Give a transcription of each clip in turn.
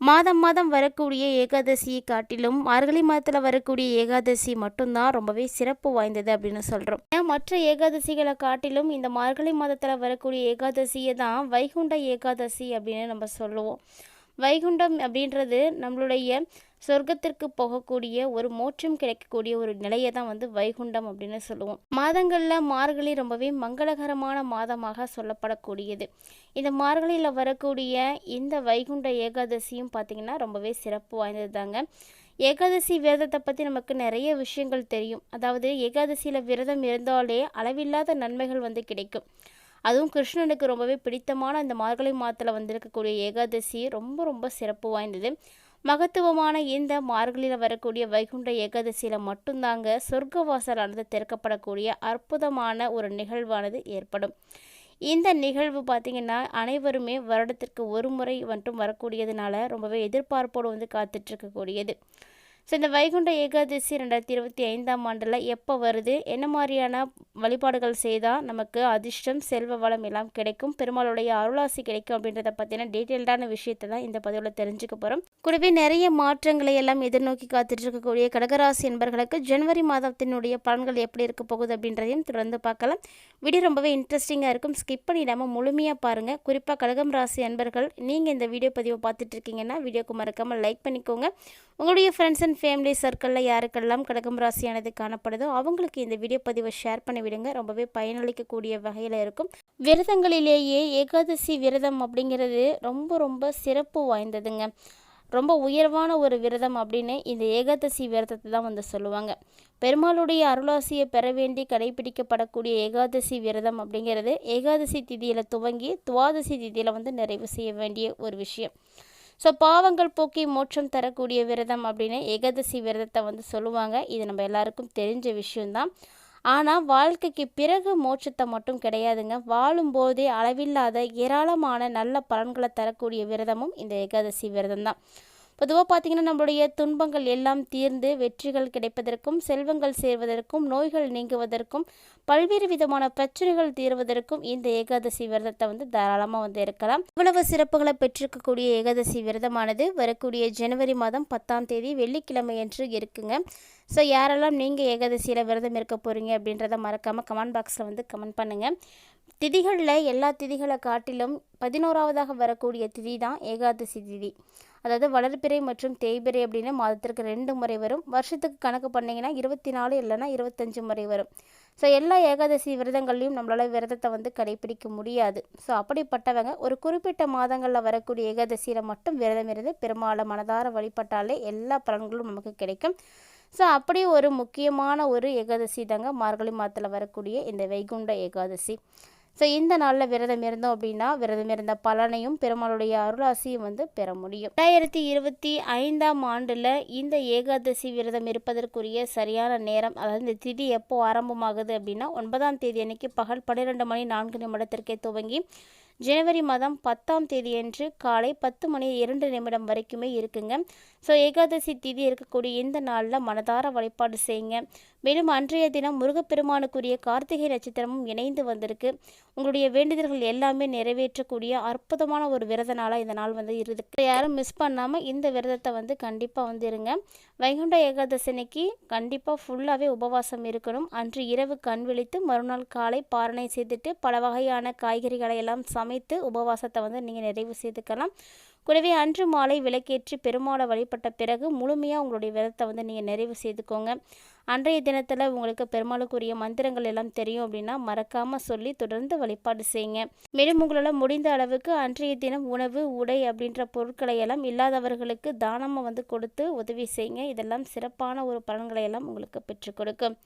மாதம் மாதம் வரக்கூடிய ஏகாதசியை காட்டிலும் மார்கழி மாதத்தில் வரக்கூடிய ஏகாதசி மட்டும்தான் ரொம்பவே சிறப்பு வாய்ந்தது அப்படின்னு சொல்கிறோம் மற்ற ஏகாதசிகளை காட்டிலும் இந்த மார்கழி மாதத்தில் வரக்கூடிய ஏகாதசியை தான் வைகுண்ட ஏகாதசி அப்படின்னு நம்ம சொல்லுவோம். வைகுண்டம் அப்படின்றது நம்மளுடைய சொர்க்கத்திற்கு போகக்கூடிய ஒரு மோட்சம் கிடைக்கக்கூடிய ஒரு நிலையை தான் வந்து வைகுண்டம் அப்படின்னு சொல்லுவோம். மாதங்களில் மார்கழி ரொம்பவே மங்களகரமான மாதமாக சொல்லப்படக்கூடியது. இந்த மார்கழியில் வரக்கூடிய இந்த வைகுண்ட ஏகாதசியும் பார்த்திங்கன்னா ரொம்பவே சிறப்பு வாய்ந்தது தாங்க ஏகாதசி விரதத்தை பற்றி நமக்கு நிறைய விஷயங்கள் தெரியும். அதாவது ஏகாதசியில் விரதம் இருந்தாலே அளவில்லாத நன்மைகள் வந்து கிடைக்கும். அதுவும் கிருஷ்ணனுக்கு ரொம்பவே பிடித்தமான இந்த மார்கழி மாதத்தில் வந்திருக்கக்கூடிய ஏகாதசி ரொம்ப ரொம்ப சிறப்பு வாய்ந்தது. மகத்துவமான இந்த மார்கழியில் வரக்கூடிய வைகுண்ட ஏகாதசியில் மட்டும்தாங்க சொர்க்கவாசலானது திறக்கப்படக்கூடிய அற்புதமான ஒரு நிகழ்வானது ஏற்படும். இந்த நிகழ்வு பார்த்திங்கன்னா அனைவருமே வருடத்திற்கு ஒரு முறை மட்டும் வரக்கூடியதுனால ரொம்பவே எதிர்பார்ப்போடு வந்து காத்துட்ருக்கக்கூடியது ஸோ இந்த வைகுண்ட ஏகாதசி ரெண்டாயிரத்தி இருபத்தி ஐந்தாம் ஆண்டில் எப்போ வருது? என்ன மாதிரியான வழிபாடுகள் செய்தால் நமக்கு அதிர்ஷ்டம் செல்வ வளம் எல்லாம் கிடைக்கும்? பெருமாளுடைய அருளாசி கிடைக்கும் அப்படின்றத பற்றின டீட்டெயில்டான விஷயத்தை தான் இந்த பதிவில் தெரிஞ்சுக்க போகிறோம் கூடவே நிறைய மாற்றங்களை எல்லாம் எதிர்நோக்கி காத்துட்டு இருக்கக்கூடிய கடகராசி என்பர்களுக்கு ஜனவரி மாதத்தினுடைய பலன்கள் எப்படி இருக்க போகுது அப்படின்றதையும் தொடர்ந்து பார்க்கலாம். வீடியோ ரொம்பவே இன்ட்ரெஸ்டிங்காக இருக்கும். ஸ்கிப் பண்ணிடாமல் முழுமையாக பாருங்கள் குறிப்பாக கடகம் ராசி அன்பர்கள் நீங்கள் இந்த வீடியோ பதிவை பார்த்துட்டு இருக்கீங்கன்னா வீடியோக்கு மறக்காமல் லைக் பண்ணிக்கோங்க. உங்களுடைய ஃப்ரெண்ட்ஸ் அண்ட் ஃபேமிலி சர்க்கிளில் யாருக்கெல்லாம் கடகம் ராசியானது காணப்படுதோ அவங்களுக்கு இந்த வீடியோ பதிவை ஷேர் பண்ணி விடுங்க. ரொம்பவே பயனளிக்கக்கூடிய வகையில் இருக்கும். விரதங்களிலேயே ஏகாதசி விரதம் அப்படிங்கிறது ரொம்ப ரொம்ப சிறப்பு வாய்ந்ததுங்க. ரொம்ப உயர்வான ஒரு விரதம் அப்படின்னு இந்த ஏகாதசி விரதத்தை தான் வந்து சொல்லுவாங்க. பெருமாளுடைய அருளாசியை பெற வேண்டி கடைபிடிக்கப்படக்கூடிய ஏகாதசி விரதம் அப்படிங்கிறது ஏகாதசி திதியில் துவங்கி துவாதசி திதியில் வந்து நிறைவு செய்ய வேண்டிய ஒரு விஷயம். ஸோ பாவங்கள் போக்கி மோட்சம் தரக்கூடிய விரதம் அப்படின்னு ஏகாதசி விரதத்தை வந்து சொல்லுவாங்க. இது நம்ம எல்லாருக்கும் தெரிஞ்ச விஷயம்தான். ஆனால் வாழ்க்கைக்கு பிறகு மோட்சத்தை மட்டும் கிடையாதுங்க. வாழும்போதே அளவில்லாத ஏராளமான நல்ல பலன்களை தரக்கூடிய விரதமும் இந்த ஏகாதசி விரதம் தான் பொதுவாக பார்த்திங்கன்னா நம்மளுடைய துன்பங்கள் எல்லாம் தீர்ந்து வெற்றிகள் கிடைப்பதற்கும் செல்வங்கள் சேர்வதற்கும் நோய்கள் நீங்குவதற்கும் பல்வேறு விதமான பிரச்சனைகள் தீர்வதற்கும் இந்த ஏகாதசி விரதத்தை வந்து தாராளமாக வந்து இருக்கலாம். இவ்வளவு சிறப்புகளை பெற்றிருக்கக்கூடிய ஏகாதசி விரதமானது வரக்கூடிய ஜனவரி மாதம் பத்தாம் தேதி வெள்ளிக்கிழமை என்று இருக்குங்க. ஸோ யாரெல்லாம் நீங்கள் ஏகாதசியில் விரதம் இருக்க போகிறீங்க அப்படின்றத மறக்காமல் கமெண்ட் பாக்ஸில் வந்து கமெண்ட் பண்ணுங்கள் திதிகளில் எல்லா திதிகளை காட்டிலும் பதினோராவதாக வரக்கூடிய திதி தான் ஏகாதசி திதி. அதாவது வளர்பிறை மற்றும் தேய்பிறை அப்படின்னு மாதத்திற்கு ரெண்டு முறை வரும். வருஷத்துக்கு கணக்கு பண்ணிங்கன்னா இருபத்தி நாலு இல்லைன்னா இருபத்தஞ்சு முறை வரும். ஸோ எல்லா ஏகாதசி விரதங்கள்லையும் நம்மளால் விரதத்தை வந்து கடைபிடிக்க முடியாது. ஸோ அப்படிப்பட்டவங்க ஒரு குறிப்பிட்ட மாதங்களில் வரக்கூடிய ஏகாதசியில் மட்டும் விரதம் இருந்து பெருமாளை மனதார வழிபட்டாலே எல்லா பலன்களும் நமக்கு கிடைக்கும். ஸோ அப்படி ஒரு முக்கியமான ஒரு ஏகாதசி தாங்க மார்கழி மாதத்தில் வரக்கூடிய இந்த வைகுண்ட ஏகாதசி. ஸோ இந்த நாளில் விரதம் இருந்தோம் அப்படின்னா விரதம் இருந்த பலனையும் பெருமாளுடைய அருளாசியும் வந்து பெற முடியும். ரெண்டாயிரத்தி இருபத்தி ஐந்தாம் ஆண்டில் இந்த ஏகாதசி விரதம் இருப்பதற்குரிய சரியான நேரம் அதாவது இந்த திதி எப்போ ஆரம்பமாகுது அப்படின்னா ஒன்பதாம் தேதி அன்னைக்கு பகல் பன்னிரெண்டு மணி நான்கு நிமிடத்திற்கே துவங்கி ஜனவரி மாதம் பத்தாம் தேதியன்று காலை பத்து மணி இரண்டு நிமிடம் வரைக்குமே இருக்குங்க. ஸோ ஏகாதசி திதி இருக்கக்கூடிய இந்த நாளில் மனதார வழிபாடு செய்யுங்க. மேலும் அன்றைய தினம் முருகப்பெருமானுக்குரிய கார்த்திகை நட்சத்திரமும் இணைந்து வந்திருக்கு. உங்களுடைய வேண்டுதல்கள் எல்லாமே நிறைவேற்றக்கூடிய அற்புதமான ஒரு விரத நாளாக இந்த நாள் வந்து இருக்குது யாரும் மிஸ் பண்ணாமல் இந்த விரதத்தை வந்து கண்டிப்பாக வந்து இருங்க வைகுண்ட ஏகாதசனைக்கு கண்டிப்பாக ஃபுல்லாகவே உபவாசம் இருக்கணும். அன்று இரவு கண் விழித்து மறுநாள் காலை பாரணை செய்துட்டு பல வகையான காய்கறிகளை எல்லாம் சமைத்து உபவாசத்தை வந்து நீங்கள் நிறைவு செய்துக்கலாம். கூடவே அன்று மாலை விளக்கேற்றி பெருமாளை வழிபட்ட பிறகு முழுமையாக உங்களுடைய விரதத்தை வந்து நீங்கள் நிறைவு செய்துக்கோங்க. அன்றைய தினத்தில் உங்களுக்கு பெருமாளுக்குரிய மந்திரங்கள் எல்லாம் தெரியும் அப்படின்னா மறக்காமல் சொல்லி தொடர்ந்து வழிபாடு செய்யுங்க. மேலும் உங்களால் முடிந்த அளவுக்கு அன்றைய தினம் உணவு உடை அப்படின்ற பொருட்களை எல்லாம் இல்லாதவர்களுக்கு தானமாக வந்து கொடுத்து உதவி செய்யுங்க. இதெல்லாம் சிறப்பான ஒரு பலன்களை எல்லாம் உங்களுக்கு பெற்றுக் கொடுக்கும்.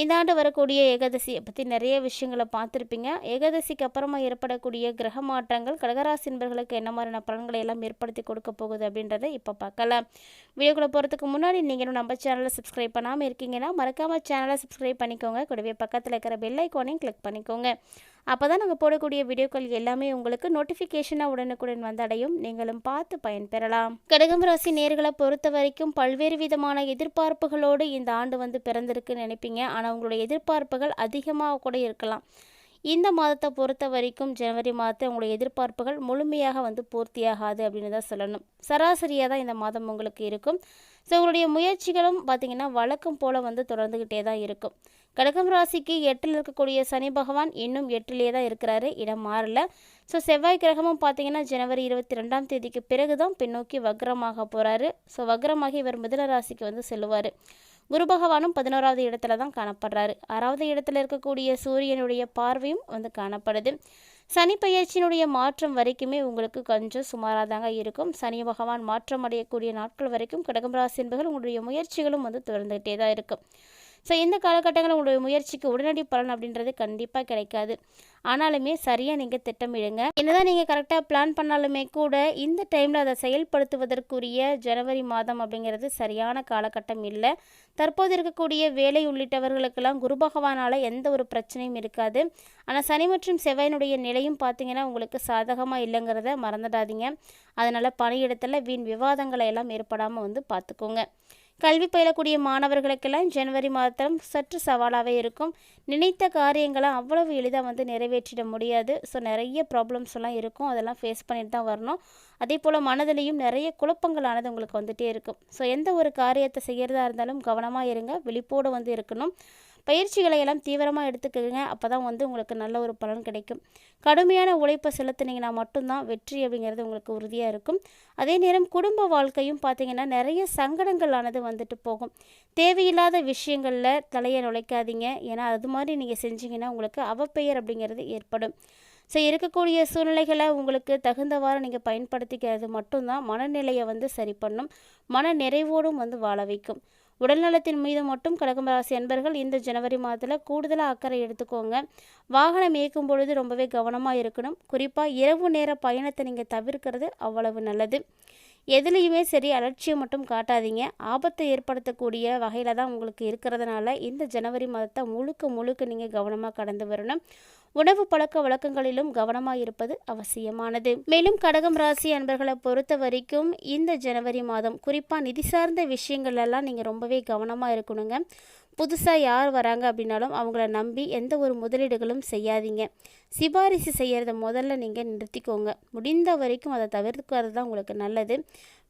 இந்த ஆண்டு வரக்கூடிய ஏகாதசியை பற்றி நிறைய விஷயங்களை பார்த்துருப்பீங்க. ஏகாதசிக்கு அப்புறமா ஏற்படக்கூடிய கிரக மாற்றங்கள் கடகராசின்பர்களுக்கு என்ன மாதிரியான பலன்களை எல்லாம் ஏற்படுத்தி கொடுக்க போகுது அப்படின்றத இப்போ பார்க்கலாம். வீடியோக்குள்ளே போகிறதுக்கு முன்னாடி நீங்கள் நம்ம சேனலை சப்ஸ்கிரைப் பண்ணாமல் இருக்கீங்கன்னா மறக்காமல் சேனலை சப்ஸ்கிரைப் பண்ணிக்கோங்க. கூடவே பக்கத்தில் இருக்கிற பெல் ஐக்கானையும் கிளிக் பண்ணிக்கோங்க. அப்போ தான் நாங்கள் போடக்கூடிய வீடியோக்கள் எல்லாமே உங்களுக்கு நோட்டிஃபிகேஷனாக உடனுக்குடன் வந்தடையும். நீங்களும் பார்த்து பயன்பெறலாம். கடகம் ராசி நேர்களை பொறுத்த வரைக்கும் பல்வேறு விதமான எதிர்பார்ப்புகளோடு இந்த ஆண்டு வந்து பிறந்திருக்குன்னு நினைப்பீங்க. ஆனால் உங்களுடைய எதிர்பார்ப்புகள் அதிகமாக கூட இருக்கலாம். இந்த மாதத்தை பொறுத்த வரைக்கும் ஜனவரி மாதத்தை உங்களுடைய எதிர்பார்ப்புகள் முழுமையாக வந்து பூர்த்தியாகாது அப்படின்னு தான் சொல்லணும். சராசரியாக தான் இந்த மாதம் உங்களுக்கு இருக்கும். ஸோ உங்களுடைய முயற்சிகளும் பார்த்திங்கன்னா வழக்கம் போல் வந்து தொடர்ந்துக்கிட்டே தான் இருக்கும். கடகம் ராசிக்கு எட்டில் இருக்கக்கூடிய சனி பகவான் இன்னும் எட்டிலே தான் இருக்கிறாரு. இடம் மாறல. ஸோ செவ்வாய் கிரகமும் பார்த்தீங்கன்னா ஜனவரி இருபத்தி ரெண்டாம் தேதிக்கு பிறகு தான் பின்னோக்கி வக்ரமாக போகிறாரு ஸோ வக்ரமாகி இவர் மிதுன ராசிக்கு வந்து செல்லுவார். குரு பகவானும் பதினோராவது இடத்துல தான் காணப்படுறாரு. ஆறாவது இடத்துல இருக்கக்கூடிய சூரியனுடைய பார்வையும் வந்து காணப்படுது. சனி பயிற்சியினுடைய மாற்றம் வரைக்குமே உங்களுக்கு கொஞ்சம் சுமாராக தாங்க இருக்கும். சனி பகவான் மாற்றம் அடையக்கூடிய நாட்கள் வரைக்கும் கடகம் ராசி என்பர்கள் உங்களுடைய முயற்சிகளும் வந்து தொடர்ந்துகிட்டே தான் இருக்கும். ஸோ இந்த காலகட்டங்களில் உங்களுடைய முயற்சிக்கு உடனடி பலன் அப்படின்றது கண்டிப்பாக கிடைக்காது. ஆனாலுமே சரியாக நீங்கள் திட்டமிடுங்க. என்னதான் நீங்கள் கரெக்டாக பிளான் பண்ணாலுமே கூட இந்த டைமில் அதை செயல்படுத்துவதற்குரிய ஜனவரி மாதம் அப்படிங்கிறது சரியான காலகட்டம் இல்லை. தற்போது இருக்கக்கூடிய வேலை உள்ளிட்டவர்களுக்கெல்லாம் குரு பகவானால் எந்த ஒரு பிரச்சனையும் இருக்காது. ஆனால் சனி மற்றும் செவ்வாயினுடைய நிலையும் பார்த்தீங்கன்னா உங்களுக்கு சாதகமாக இல்லைங்கிறத மறந்துடாதீங்க. அதனால் பணியிடத்தில் வீண் விவாதங்களை எல்லாம் ஏற்படாமல் வந்து பார்த்துக்கோங்க கல்வி பயிலக்கூடிய மாணவர்களுக்கெல்லாம் ஜனவரி மாதம் சற்று சவாலாகவே இருக்கும். நினைத்த காரியங்களை அவ்வளவு எளிதாக வந்து நிறைவேற்றிட முடியாது. ஸோ நிறைய ப்ராப்ளம்ஸ் எல்லாம் இருக்கும். அதெல்லாம் ஃபேஸ் பண்ணிட்டு தான் வரணும். அதே போல் மனதிலையும் நிறைய குழப்பங்களானது உங்களுக்கு வந்துகிட்டே இருக்கும். ஸோ எந்த ஒரு காரியத்தை செய்கிறதா இருந்தாலும் கவனமாக இருங்க. விழிப்போடு வந்து இருக்கணும். பயிற்சிகளை எல்லாம் தீவிரமாக எடுத்துக்கோங்க. அப்போ தான் வந்து உங்களுக்கு நல்ல ஒரு பலன் கிடைக்கும். கடுமையான உழைப்பை செலுத்துனீங்கன்னா மட்டும்தான் வெற்றி அப்படிங்கிறது உங்களுக்கு உறுதியாக இருக்கும். அதே நேரம் குடும்ப வாழ்க்கையும் பார்த்தீங்கன்னா நிறைய சங்கடங்களானது வந்துட்டு போகும். தேவையில்லாத விஷயங்களில் தலையை நுழைக்காதீங்க. ஏன்னா அது மாதிரி நீங்கள் செஞ்சீங்கன்னா உங்களுக்கு அவப்பெயர் அப்படிங்கிறது ஏற்படும். ஸோ இருக்கக்கூடிய சூழ்நிலைகளை உங்களுக்கு தகுந்தவாறு நீங்கள் பயன்படுத்திக்கிறது மட்டும்தான் மனநிலையை வந்து சரி பண்ணும். மன நிறைவோடும் வந்து வாழ வைக்கும். உடல்நலத்தின் மீது மட்டும் கடகராசி அன்பர்கள் இந்த ஜனவரி மாதத்தில் கூடுதலாக அக்கறை எடுத்துக்கோங்க. வாகனம் இயக்கும் பொழுது ரொம்பவே கவனமாக இருக்கணும். குறிப்பாக இரவு நேர பயணத்தை நீங்கள் தவிர்க்கிறது அவ்வளவு நல்லது. எதுலேயுமே சரி அலட்சியம் மட்டும் காட்டாதீங்க. ஆபத்தை ஏற்படுத்தக்கூடிய வகையில் தான் உங்களுக்கு இருக்கிறதுனால இந்த ஜனவரி மாதத்தை முழுக்க முழுக்க நீங்கள் கவனமாக கடந்து வரணும். உணவு பழக்க வழக்கங்களிலும் கவனமாக இருப்பது அவசியமானது. மேலும் கடகம் ராசி அன்பர்களை பொறுத்த வரைக்கும் இந்த ஜனவரி மாதம் குறிப்பாக நிதி சார்ந்த விஷயங்கள் எல்லாம் நீங்கள் ரொம்பவே கவனமாக இருக்கணுங்க. புதுசாக யார் வராங்க அப்படின்னாலும் அவங்கள நம்பி எந்த ஒரு முதலீடுகளும் செய்யாதீங்க. சிபாரிசு செய்கிறத முதல்ல நீங்கள் நிறுத்திக்கோங்க. முடிந்த வரைக்கும் அதை தவிர்க்கிறது தான் உங்களுக்கு நல்லது.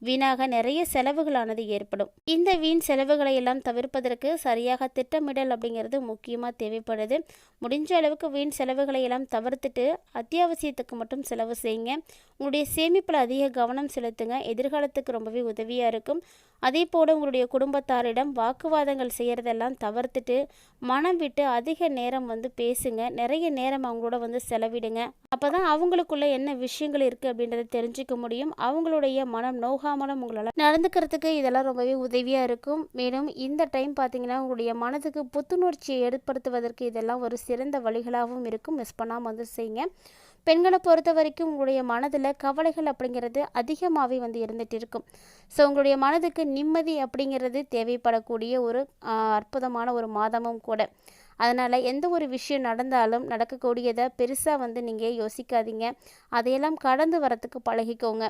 வீணாக நிறைய செலவுகளானது ஏற்படும். இந்த வீண் செலவுகளை எல்லாம் தவிர்ப்பதற்கு சரியாக திட்டமிடல் அப்படிங்கிறது முக்கியமாக தேவைப்படுது. முடிஞ்ச அளவுக்கு வீண் செலவுகளை எல்லாம் தவிர்த்துட்டு அத்தியாவசியத்துக்கு மட்டும் செலவு செய்யுங்க. உங்களுடைய சேமிப்பில் அதிக கவனம் செலுத்துங்க. எதிர்காலத்துக்கு ரொம்பவே உதவியாக இருக்கும். அதே போல் உங்களுடைய குடும்பத்தாரிடம் வாக்குவாதங்கள் செய்கிறதெல்லாம் தவிர்த்துட்டு மனம் விட்டு அதிக நேரம் வந்து பேசுங்க. நிறைய நேரம் அவங்களோட வந்து செலவிடுங்க. அப்போ தான் அவங்களுக்குள்ள என்ன விஷயங்கள் இருக்குது அப்படின்றத தெரிஞ்சுக்க முடியும். அவங்களுடைய மனம் நோகாமலும் உங்களால் நடந்துக்கிறதுக்கு இதெல்லாம் ரொம்பவே உதவியாக இருக்கும். மேலும் இந்த டைம் பார்த்தீங்கன்னா உங்களுடைய மனதுக்கு புத்துணர்ச்சியை ஏற்படுத்துவதற்கு இதெல்லாம் ஒரு சிறந்த வழிகளாகவும் இருக்கும். மிஸ் பண்ணாமல் வந்து செய்யுங்க. பெண்களை பொறுத்த வரைக்கும் உங்களுடைய மனதில் கவலைகள் அப்படிங்கிறது அதிகமாகவே வந்து இருந்துகிட்டு இருக்கும். ஸோ உங்களுடைய மனதுக்கு நிம்மதி அப்படிங்கிறது தேவைப்படக்கூடிய ஒரு அற்புதமான ஒரு மாதமும் கூட. அதனால் எந்த ஒரு விஷயம் நடந்தாலும் நடக்கக்கூடியதை பெருசாக வந்து நீங்கள் யோசிக்காதீங்க. அதையெல்லாம் கடந்து வரத்துக்கு பழகிக்கோங்க.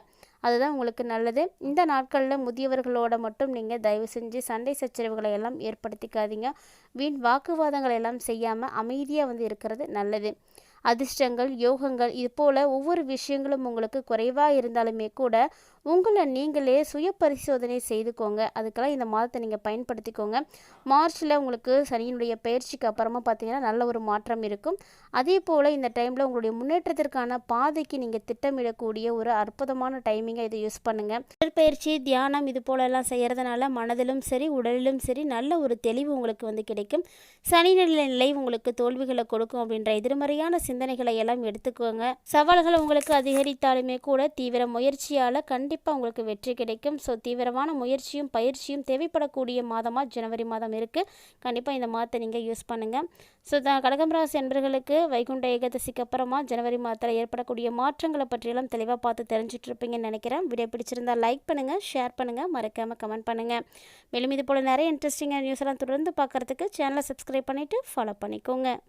அதுதான் உங்களுக்கு நல்லது. இந்த நாட்களில் முதியவர்களோட மட்டும் நீங்கள் தயவு செஞ்சு சண்டை சச்சரவுகளை எல்லாம் ஏற்படுத்திக்காதீங்க. வீண் வாக்குவாதங்களை எல்லாம் செய்யாமல் அமைதியாக வந்து இருக்கிறது நல்லது. அதிர்ஷ்டங்கள் யோகங்கள் இது போல் ஒவ்வொரு விஷயங்களும் உங்களுக்கு குறைவாக இருந்தாலுமே கூட உங்களை நீங்களே சுய பரிசோதனை செய்துக்கோங்க. அதுக்கெல்லாம் இந்த மாதத்தை நீங்கள் பயன்படுத்திக்கோங்க. மார்ச்சில் உங்களுக்கு சனியினுடைய பயிற்சிக்கு அப்புறமா பார்த்தீங்கன்னா நல்ல ஒரு மாற்றம் இருக்கும். அதே போல் இந்த டைமில் உங்களுடைய முன்னேற்றத்திற்கான பாதைக்கு நீங்கள் திட்டமிடக்கூடிய ஒரு அற்புதமான டைமிங்கை இதை யூஸ் பண்ணுங்கள் உடற்பயிற்சி தியானம் இது போலெல்லாம் செய்கிறதுனால மனதிலும் சரி உடலிலும் சரி நல்ல ஒரு தெளிவு உங்களுக்கு வந்து கிடைக்கும். சனி நிலை நிலை உங்களுக்கு தோல்விகளை கொடுக்கும் அப்படின்ற எதிர்மறையான சிந்தனை சிந்தனைகளை எல்லாம் எடுத்துக்கோங்க. சவால்கள் உங்களுக்கு அதிகரித்தாலுமே கூட தீவிர முயற்சியால் கண்டிப்பாக உங்களுக்கு வெற்றி கிடைக்கும். ஸோ தீவிரமான முயற்சியும் பயிற்சியும் தேவைப்படக்கூடிய மாதமாக ஜனவரி மாதம் இருக்குது கண்டிப்பாக இந்த மாதத்தை நீங்கள் யூஸ் பண்ணுங்கள் ஸோ த கடகம் ராசி என்பர்களுக்கு வைகுண்ட ஏகாதசிக்கு அப்புறமா ஜனவரி மாதத்தில் ஏற்படக்கூடிய மாற்றங்களை பற்றியெல்லாம் தெளிவாக பார்த்து தெரிஞ்சிட்ருப்பீங்கன்னு நினைக்கிறேன். வீடியோ பிடிச்சிருந்தால் லைக் பண்ணுங்கள் ஷேர் பண்ணுங்கள் மறக்காமல் கமெண்ட் பண்ணுங்கள் மேலும் இது போல் நிறைய இன்ட்ரெஸ்டிங்கான நியூஸ் எல்லாம் தொடர்ந்து பார்க்குறதுக்கு சேனலை சப்ஸ்கிரைப் பண்ணிவிட்டு ஃபாலோ பண்ணிக்கோங்க.